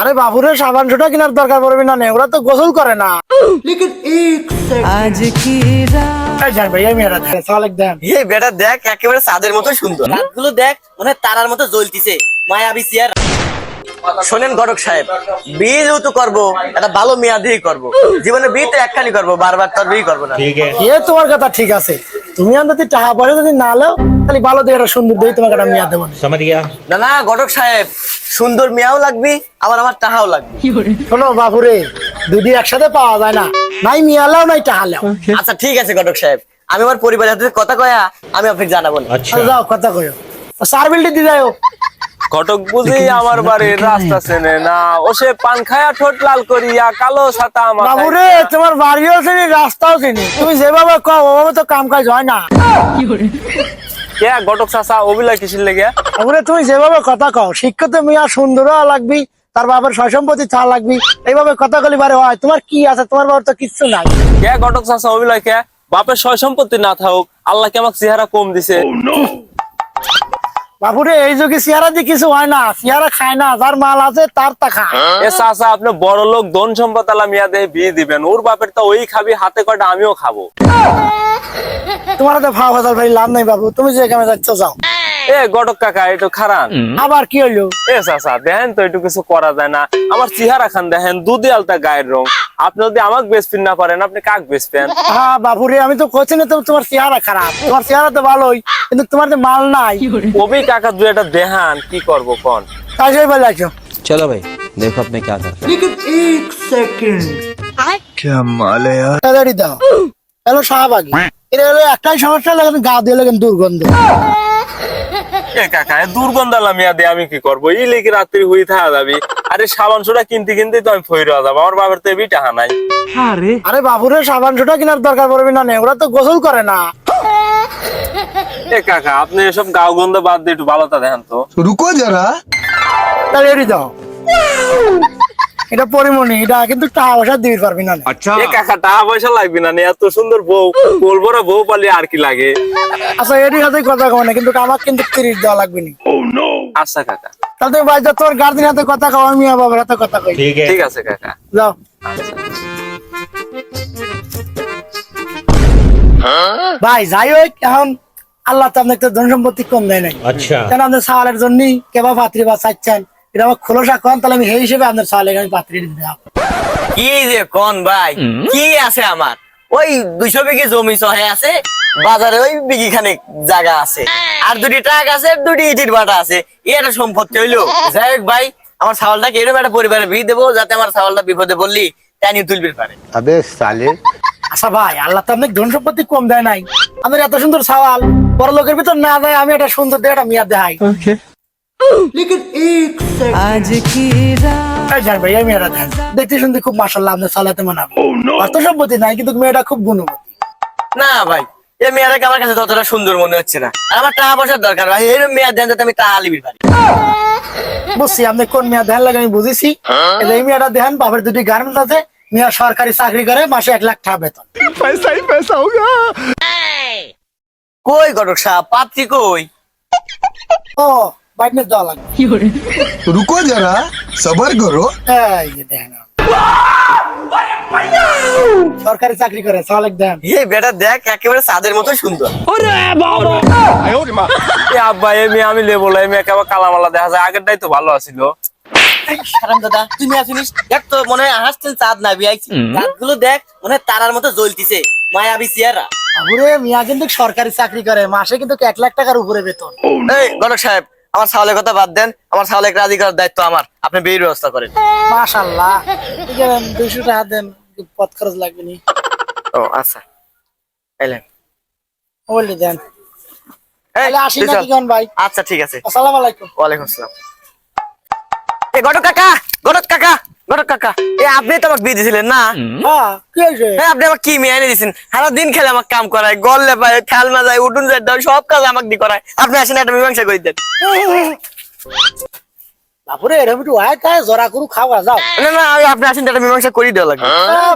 আরে সাবান সুটা কেনার দরকার পড়বে না ওরা তো গোসল করে না। দেখ একেবারে সাদের মতো সুন্দর। দেখ মানে তারার মতো জ্বলতিছে। মায়াবী চেয়ার শোনেন গড়ক সাহেব বিয়ে যেহেতু করব একটা ভালো মেয়াদেই করব। জীবনে বিয়ে তো একখানি করব বারবার তো বিয়ে করব না। তোমার কথা ঠিক আছে। তুমি টাকা পয়সা যদি না তাহলে ভালো দিয়ে সুন্দর দিয়ে তোমাকে একটা দেবো না। না সাহেব সুন্দর মিয়াও লাগবে আবার আমার টাকাও লাগবে। শোনো বাবুরে দুদি একসাথে পাওয়া যায় না। নাই মিয়া লাও নাই টাকা লাও আচ্ছা ঠিক আছে গটক সাহেব আমি আমার পরিবারের সাথে কথা কয়া আমি আপনাকে জানাব আচ্ছা। আচ্ছা, যাও কথা কয়ো সার বিলটি দিয়ে যাও ঘটক বুঝি আমার বাড়ির রাস্তা চেনে না। ও সে পান খায়া ঠোঁট লাল করিয়া কালো ছাতা মাথায় বাবুরে তোমার বাড়িও চিনি রাস্তাও চিনি। তুমি যেভাবে কও ওভাবে তো কাম কাজ হয় না। কে ঘটক চাচা অবিলা কিসির লেগে? বাবুরে তুমি যেভাবে কথা কও শিক্ষিত মিয়া সুন্দর লাগবি তার বাবার সয় সম্পত্তি চা লাগবি এইভাবে কথা কলি বারে হয় তোমার কি আছে? তোমার বাবার তো কিচ্ছু নাই। কে ঘটক চাচা অবিলা কে? বাপের সয় সম্পত্তি না থাকুক আল্লাহ কে আমাকে চেহারা কম দিছে। বাবুরে এই যুগে চেহারা দিয়ে কিছু হয় না। চেহারা খায় না যার মাল আছে তার তা খায়। এ চাচা আপনি বড় লোক ধন সম্পদ আলা মিয়া বিয়ে দিবেন। ওর বাপের তো ওই খাবি হাতে কটা আমিও খাব। তোমার তো ভাব হাজার ভাই লাভ নাই বাবু। তুমি যে কামে যাচ্ছ যাও। এ ঘটক কাকা একটু খারান। আবার কি হইল? এ চাচা দেখেন তো একটু কিছু করা যায় না। আমার চেহারা খান দেখেন দুধে আলতা গায়ের রং। আপনি যদি আমাকে বেচপিন না পারেন আপনি কাক বেচবেন হ্যাঁ বাবুরে আমি তো কোচিং তো তোমার চেহারা খারাপ। তোমার চেহারা তো ভালোই। কিন্তু তোমার তো মাল নাই কবি কাকা দু একটা দেহান কি করবো কোন তাই সেই বলে আছো चलो भाई देखो अब मैं क्या करता हूँ क्या माल है यार তাড়াতাড়ি দাও হ্যালো শাহবাগি এটা হলো একটাই সমস্যা লাগে গা দিয়ে লাগে দুর্গন্ধ এ কাকা এ দুর্গন্ধ লামিয়া দিয়ে আমি কি করবো এই লেগে রাত্রি হয়ে থাকা যাবি আরে সাবান সুটা কিনতে কিনতে তো আমি ফইরা যাবো আমার বাবার তো এবি টাকা নাই আরে বাবুরে সাবান ছোটা কেনার দরকার পড়বে না নে, ওরা তো গোসল করে না এ কাকা আপনি এসব গাও গন্ধ বাদ দিয়ে একটু বাবাটা দেখেন তো। রুকো যারা। তাহলে এটি দাও এটা পরিমণি এটা কিন্তু টাকা পয়সা দিতে পারবি না। আচ্ছা। এ কাকা টাকা পয়সা লাগবে না এত সুন্দর বউ। বলব না বউ পালি আর কি লাগে। আচ্ছা এটির সাথে কথা কও না কিন্তু আমার কিন্তু তিরিশ দেওয়া লাগবে না। oh, আচ্ছা কাকা। তাহলে ভাই যা তোর গার্জেন হাতে কথা কও আমি বাবার হাতে কথা কই। ঠিক আছে। কাকা। যাও। আচ্ছা। ভাই যাই হোক এখন আল্লাহ তো আপনাকে ধন সম্পত্তি কম দেয় নাই। আচ্ছা। কেন আপনার সাওয়ালের জন্যই কেবা পাত্রী বা চাচ্ছেন? এটা আমার খোলসা কন তাহলে আমি সেই হিসেবে আপনার সাওয়ালের আমি পাত্রী দিলাম। কি যে কন ভাই? কি আছে আমার? ওই দুইশো বিঘে জমি সহে আছে বাজারে ওই বিঘি খানিক জায়গা আছে। আর দুটি ট্রাক আছে দুটি ইটির বাটা আছে। এটা সম্পত্তি হইল। যাই হোক ভাই আমার ছাওয়ালটাকে এরকম একটা পরিবারে বিয়ে দেবো যাতে আমার ছাওয়ালটা বিপদে বললি তাই নিয়ে তুলবি পারে। আচ্ছা ভাই আল্লাহ তো আপনাকে ধন সম্পত্তি কম দেয় নাই। আমার এত সুন্দর সওয়াল বড় লোকের ভিতর না যায় আমি একটা সুন্দর দিয়ে একটা মিয়া দেখাই। আজ কি রাত? ভাই আমি এটা দেখতে শুনতে খুব মাশাআল্লাহ আপনি সালাতে মানাবো oh, অত সম্পত্তি নাই কিন্তু মেয়েটা খুব গুণবতী। না ভাই এই মেয়েটাকে আমার কাছে ততটা সুন্দর মনে হচ্ছে না। আমার টাকা পয়সার দরকার ভাই এই মেয়ের দেন যাতে আমি টাকা লিবির ভাই বুঝছি আপনি কোন মেয়া ধ্যান লাগে আমি বুঝেছি। এই মেয়েটা ধ্যান বাবার দুটি গার্মেন্টস আছে মিয়া সরকারি চাকরি করে মাসে এক লাখ টাকা বেতন। পয়সাই পয়সা হোগা কই গড়ক সাহেব পাত্রী কই? ও বাইনে যাওয়া লাগবে। রুকো যারা সবার করো। এই যে দেখেন। সরকারি চাকরি করে সালেক দেন। এই বেটা দেখ একেবারে সাদের মতো সুন্দর। ওরে বাবা! আব্বা এ মেয়ে আমি লেবলাই লাই মেয়ে কালামালা দেখা যায় আগেরটাই তো ভালো আছিল। দাদা তুমি আসিনিস দেখ তো মনে হয় হাসছেন চাঁদ না বিয়াইছি। রাতগুলো দেখ মনে হয় তারার মতো জ্বলতিছে। মায়াবী চেয়ারা বাবুরে মিয়া কিন্তু সরকারি চাকরি করে মাসে কিন্তু এক লাখ টাকার উপরে বেতন। এই গণক সাহেব আমার ছাগলের কথা বাদ দেন আমার ছাগলের রাজি করার দায়িত্ব আমার। আপনি বিয়ের ব্যবস্থা করেন। মাশাল্লাহ। ঠিক আছে দুইশো টাকা দেন পথ খরচ লাগবে নি। ও আচ্ছা। এলেন বললি দেন। আচ্ছা ঠিক আছে। আসসালামু আলাইকুম। ওয়ালাইকুম আসসালাম। এ গটক কাকা গটক কাকা কাকা। এ আপনি তো আমাকে বিয়ে দিয়েছিলেন না? হ্যাঁ হ্যাঁ আপনি আমাকে কি মেয়ে এনে দিয়েছেন সারা দিন খেলে আমাকে কাম করায় গল্লে পায় মাজায় উঠুন যায় দাও, সব কাজ আমাকে দিয়ে করায়। আপনি আসেন একটা মীমাংসা করে দেন। বাবুরে এরকম একটু আয় জরা করু খাওয়া যাও। না না আপনি আসেন একটা মীমাংসা করে দেওয়া লাগবে।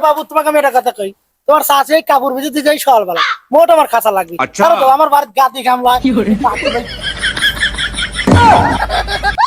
বাবু তোমাকে আমি একটা কথা কই। তোমার চাষে কাপড় ভিজে দিকে সকালবেলা। মোট আমার খাঁচা লাগবে। তো আমার বাড়ির গাদি কামলা